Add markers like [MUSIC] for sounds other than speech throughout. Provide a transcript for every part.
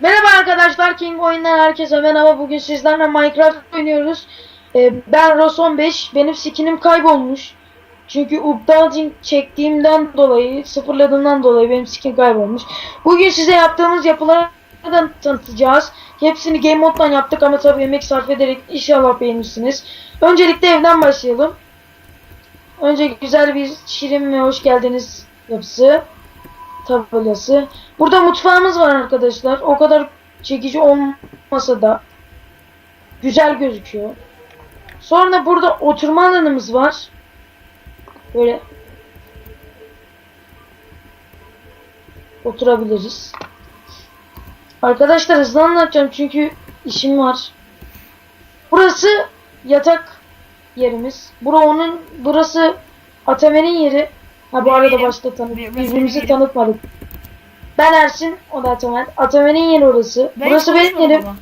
Merhaba arkadaşlar King oyundan herkese merhaba. Bugün sizlerle Minecraft oynuyoruz. Ee, Ben Ross 15 benim skinim kaybolmuş. Çünkü updating çektiğimden dolayı sıfırladığımdan dolayı benim skin kaybolmuş. Bugün size yaptığımız yapıları tanıtacağız. Hepsini game moddan yaptık ama tabii emek sarf ederek inşallah beğenirsiniz. Öncelikle evden başlayalım. Önce güzel bir şirin ve hoş geldiniz yapısı tabelası. Burada mutfağımız var arkadaşlar. O kadar çekici olmasa da güzel gözüküyor. Sonra burada oturma alanımız var. Böyle oturabiliriz. Arkadaşlar hızlı anlatacağım çünkü işim var. Burası yatak yerimiz. Bura onun burası Atamer'in yeri. Ha bu arada başta tanıt. Benim- Birbirimizi tanıtmadık. Ben Ersin, o da Atamer. Atamer'in yeri orası. Ben burası benim yerim. ama.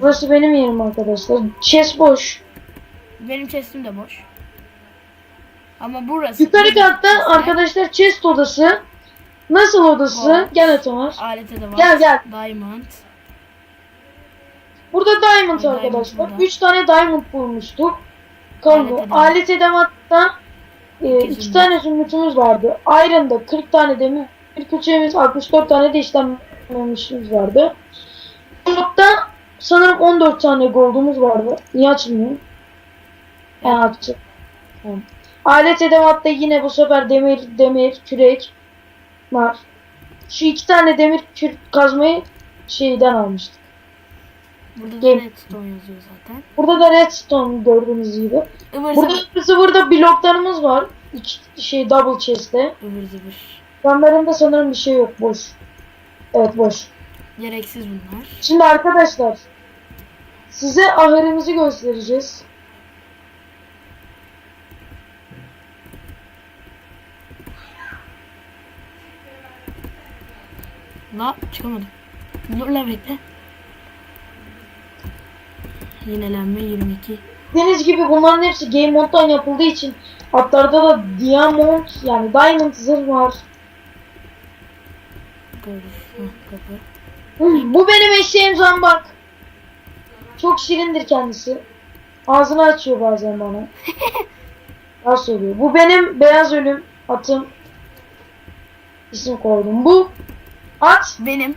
Burası benim yerim arkadaşlar. Chest boş. Benim chestim de boş. Ama burası. Yukarı katta chestler. arkadaşlar chest odası. Nasıl odası? Var. Gel Atamer. Alete de var. Gel, gel. Diamond. Burada diamond Diamond arkadaşlar. burada. 3 tane diamond bulmuştuk. Kaldı. Alet edevat. E, İki 2 zümrüt. tane zümrütümüz vardı. Iron'da 40 tane demir küçüğümüz 64 tane de işlenmemişimiz vardı. Gold'da sanırım 14 tane gold'umuz vardı. Niye açılmıyor? He açtı. Tamam. Alet edevatta yine bu sefer demir, demir, kürek var. Şu iki tane demir kür kazmayı şeyden almıştık. Burada da Gel. redstone yazıyor zaten. Burada da redstone gördüğünüz gibi. Ivır Burada zıvır. sıvırda bloklarımız var. İki şey double chest'te. Ivır zıvır. Yanlarında sanırım bir şey yok boş. Evet boş. Gereksiz bunlar. Şimdi arkadaşlar size ahırımızı göstereceğiz. La çıkamadım. Dur la bekle. Yinelenme 22. Deniz gibi bunların hepsi game moddan yapıldığı için atlarda da diamond yani diamond zırh var. Bu benim eşeğim Zambak. Çok şirindir kendisi. Ağzını açıyor bazen bana. [LAUGHS] Daha söylüyor. Bu benim beyaz ölüm atım. İsim koydum. Bu at Benim.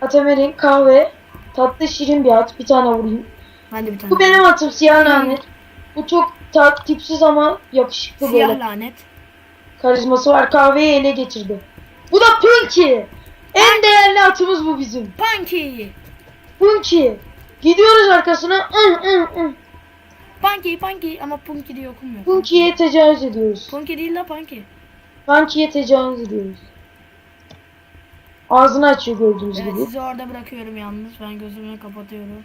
Atamer'in kahve. Tatlı şirin bir at. Bir tane vurayım. De bir tane. Bu benim atım siyah lanet. Bu çok tat, tipsiz ama yakışıklı Siyah böyle. lanet. Karizması var. Kahveyi ele geçirdi. Bu da Punky. En değerli atımız bu bizim. Punky. Punky. Gidiyoruz arkasına. Punky Punky ama Punky diye okunmuyor. Punky'ye tecavüz ediyoruz. Punky değil la Punky. Punky'ye tecavüz ediyoruz. Ağzını açıyor gördüğünüz Evet gibi. sizi orada bırakıyorum yalnız. Ben gözümü kapatıyorum.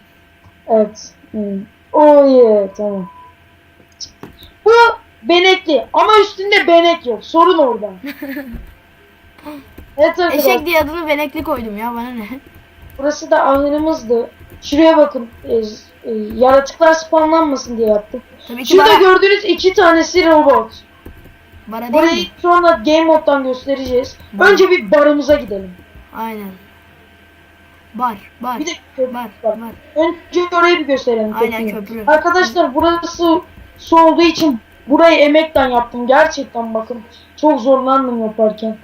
Evet. Hmm. Oh yeah. Tamam. Bu benekli. Ama üstünde benek yok. Sorun orada. [LAUGHS] evet arkadaşlar. Eşek diye adını benekli koydum ya bana ne? Burası da ahırımızdı. Şuraya bakın. E, e, yaratıklar spamlanmasın diye yaptım. Tabii ki Şurada bana, gördüğünüz iki tanesi robot. bana Burayı mi? sonra game moddan göstereceğiz. Hı. Önce bir barımıza gidelim. Aynen. Bar, bar, Bir de köprü var. bar. Önce orayı bir gösterelim. Aynen köprüyü. köprü. Arkadaşlar burası su olduğu için burayı emekten yaptım. Gerçekten bakın. Çok zorlandım yaparken.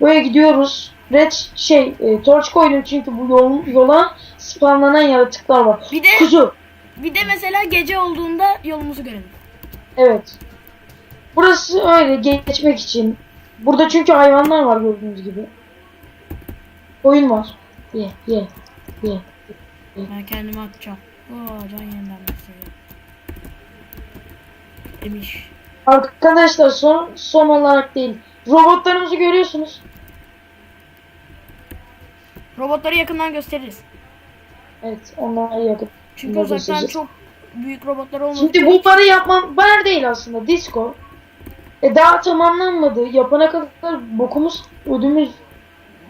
Böyle gidiyoruz. Red şey e, torç koydum çünkü bu yol, yola spamlanan yaratıklar var. Bir de Kuzu. bir de mesela gece olduğunda yolumuzu görelim. Evet. Burası öyle geçmek için. Burada çünkü hayvanlar var gördüğünüz gibi. Oyun var. Ye ye ye. Ben kendimi atacağım. Oo can yeniden başlıyor. Demiş. Arkadaşlar son son olarak değil. Robotlarımızı görüyorsunuz. Robotları yakından gösteririz. Evet onlara yakın. Çünkü uzaktan göstereceğiz. çok büyük robotlar olmadı. Şimdi bu barı yapmam bar değil aslında disco. E daha tamamlanmadı. Yapana kadar bokumuz ödümüz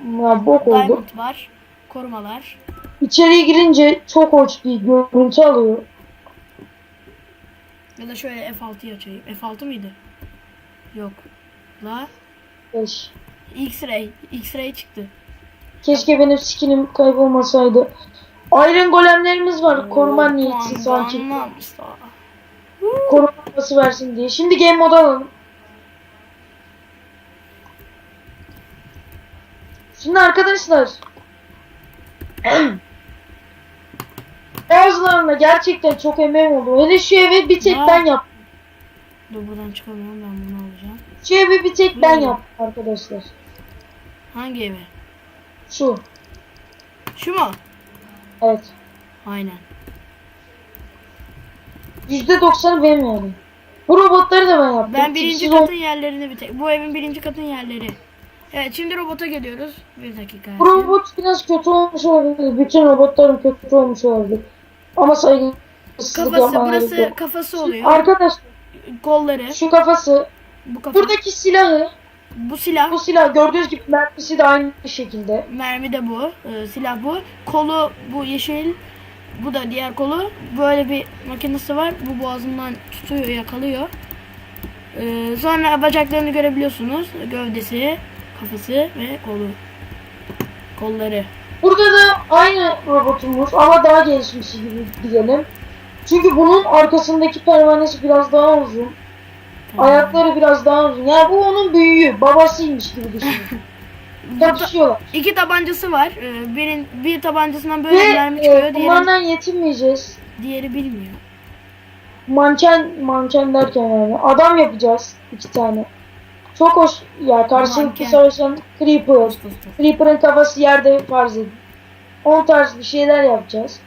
ya, bok oldu. Diamond var. Korumalar. İçeriye girince çok hoş bir görüntü alıyor. Ya da şöyle F6'yı açayım. F6 mıydı? Yok. La. Beş. X-ray. X-ray çıktı. Keşke benim skinim kaybolmasaydı. Iron golemlerimiz var. Koruma niyeti sanki. Anlam işte. Koruması versin diye. Şimdi game moda alalım. Şimdi arkadaşlar. [CLEARS THROAT] Bazılarına gerçekten çok emeğim oldu. Hele şu evi bir tek Ya. ben yaptım. Dur buradan çıkamıyorum ben bunu alacağım. Şu evi bir tek ben Hmm. yaptım arkadaşlar. Hangi evi? Şu. Şu mu? Evet. Aynen. %90'ı benim yani. Bu robotları da ben yaptım. Ben birinci Tipsiz ol- katın yerlerini bir tek. Bu evin birinci katın yerleri. Evet şimdi robota geliyoruz. Bir dakika. Bu robot biraz kötü olmuş olabilir. Bütün robotların kötü olmuş olabilir. Ama saygısızlık Kafası yapmaya burası gerek yok. kafası oluyor. Arkadaşlar Kolları. şu kafası Bu kafa. buradaki silahı Bu silah. bu silah gördüğünüz gibi mermisi de aynı şekilde. Mermi de bu. Ee, silah bu. Kolu bu yeşil. Bu da diğer kolu. Böyle bir makinesi var. Bu boğazından tutuyor, yakalıyor. Ee, sonra bacaklarını görebiliyorsunuz. Gövdesi, kafası ve kolu. Kolları. Burada da aynı robotumuz ama daha gelişmiş gibi diyelim. Çünkü bunun arkasındaki pervanesi biraz daha uzun. Tamam. Ayakları biraz daha uzun. Yani bu onun büyüğü. Babasıymış gibi düşünün. [LAUGHS] Kapışıyorlar. İki tabancası var. Ee, birin, bir tabancasından böyle Ve mermi çıkıyor. e, Diğeri, bunlardan yetinmeyeceğiz. diğeri bilmiyor. Manken, manken derken yani adam yapacağız iki tane. Çok hoş ya karşılıklı savaşan Creeper. Creeper'ın kafası yerde farz edin. On tarz bir şeyler yapacağız.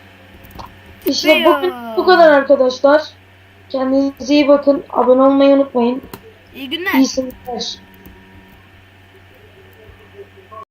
İşte bugün bu kadar arkadaşlar. Kendinize iyi bakın. Abone olmayı unutmayın. İyi günler. İyi seyirler.